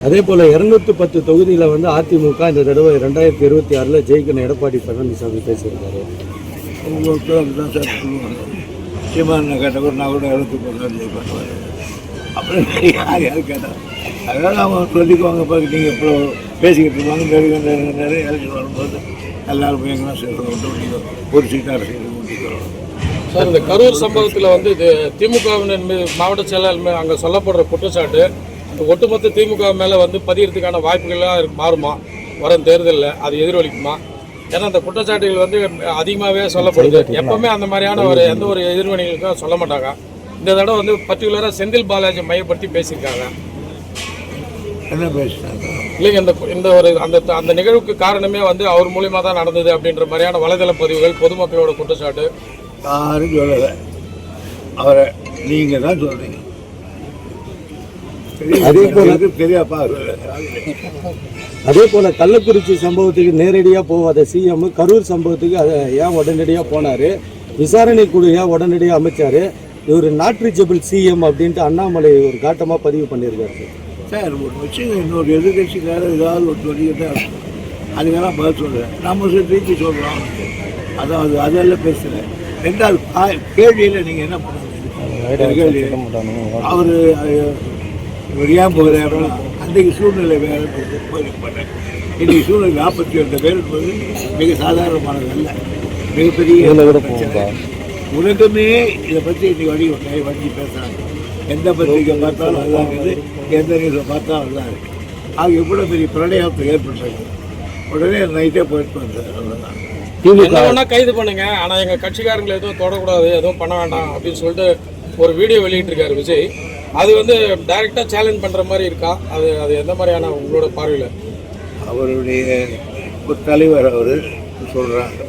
அதே போல இருநூத்தி பத்து தொகுதியில வந்து அதிமுக இந்த தடவை ரெண்டாயிரத்தி இருபத்தி ஆறுல ஜெயிக்கணும். எடப்பாடி பழனிசாமி பேசியிருக்காரு. உங்களுக்கு அப்படிதான் சார் சொல்லுவாங்க. சீமான கேட்டவர் நான் கூட எழுத்து போகிறேன் ஜெயிப்பாங்க அப்புறம் யார் யார் கேட்டா? அதனால் அவங்க சொல்லிக்குவாங்க இப்போ நீங்கள் இப்போ பேசிக்கிட்டு இருப்பாங்க நிறைய நிறைய எலெக்ஷன் வரும்போது எல்லாரும் போய் எங்கன்னா சேர்த்து விட்டு ஒரு சீட்டாக ஊட்டிக்கிறோம் சார் இந்த கரூர் சம்பவத்தில் வந்து இது திமுகவினர் மீது மாவட்ட செயலாளர் அங்கே சொல்லப்படுற குற்றச்சாட்டு ஒட்டுமொத்த திமுக மேலே வந்து பதியறதுக்கான வாய்ப்புகள்லாம் மாறுமா? வரும் தேர்தலில் அது எதிரொலிக்குமா? ஏன்னா அந்த குற்றச்சாட்டுகள் வந்து அதிகமாகவே சொல்லப்படுது. எப்பவுமே அந்த மாதிரியான ஒரு எந்த ஒரு எதிர்வினைகளுக்கும் சொல்ல மாட்டாங்க. இந்த தடவை வந்து பர்டிகுலராக செந்தில் பாலாஜி மையப்படுத்தி பேசியிருக்காங்க. என்ன பேசினாங்க? இல்லைங்க இந்த இந்த ஒரு அந்த அந்த நிகழ்வுக்கு காரணமே வந்து அவர் மூலியமாக தான் நடந்தது அப்படின்ற மாதிரியான வலைதள பதிவுகள் பொதுமக்களோட குற்றச்சாட்டு. யாரும் சொல்லலை. அவரை நீங்கள் தான் சொல்கிறீங்க அதே போல- பெரியப்பா அதே போல கள்ளக்குறிச்சி சம்பவத்துக்கு நேரடியா போகாத சிஎம் கரூர் சம்பவத்துக்கு அதை ஏன் உடனடியா போனாரு? விசாரணை குழு ஏன் உடனடியா அமைச்சாரு? இவர் நாட் ரீச்சபிள் சிஎம் அப்படின்ட்டு அண்ணாமலை ஒரு காட்டமா பதிவு பண்ணியிருக்காரு. சார் ஒரு வச்சுங்க இன்னொரு எதிர்கட்சிக்காரர் ஏதாவது ஒரு சொல்லிக்கிட்டு தான் இருக்கும் அதுக்கெல்லாம் பதில் சொல்கிறேன் நம்ம சொல்லி திருப்பி சொல்கிறோம் அதாவது அதெல்லாம் பேசுகிறேன் ரெண்டாவது கேள்வியில் நீங்கள் என்ன பண்ணுங்க அவர் இவர் ஏன் அன்றைக்கு சூழ்நிலை வேறு போயிருப்பாங்க இன்றைக்கு சூழ்நிலை நாற்பத்தி ரெண்டு பேர் என்பது மிக சாதாரணமானது அல்ல. மிகப்பெரிய பிரச்சனை. உலகமே இதை பற்றி இன்னைக்கு வழி ஒன்றை வண்டி பேசுகிறாங்க எந்த பத்திரிக்கை பார்த்தாலும் அதுதான் இருக்குது எந்த நியூஸை பார்த்தாலும் அதுதான் இருக்குது. ஆக எவ்வளோ பெரிய பிரளயத்தை ஏற்பட்டிருக்கு உடனே நைட்டே போயிட்டு வந்தார் அவ்வளோதான் என்ன கைது பண்ணுங்க. ஆனா எங்க கட்சிக்காரங்களை எதுவும் தொடக்கூடாது எதுவும் பண்ண வேண்டாம் அப்படின்னு சொல்லிட்டு ஒரு வீடியோ வெளியிட்டிருக்காரு விஜய். அது வந்து டைரக்டா சேலஞ்ச் பண்ற மாதிரி இருக்கா? அது அது எந்த மாதிரியான உங்களோட பார்வையில? அவருடைய ஒரு தலைவர் அவர் சொல்கிறாங்க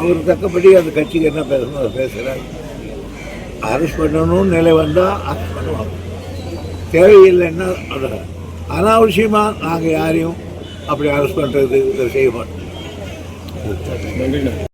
அவர் தக்கபடி அந்த கட்சிக்கு என்ன பேசணும் அதை பேசுகிறார் அரெஸ்ட் பண்ணணும்னு நிலை வந்தால் அரெஸ்ட் பண்ணுவாங்க. தேவையில்லைன்னா அதை அனாவசியமாக நாங்கள் யாரையும் அப்படி அரெஸ்ட் பண்ணுறது செய்ய மாட்டோம். நன்றிண்ணா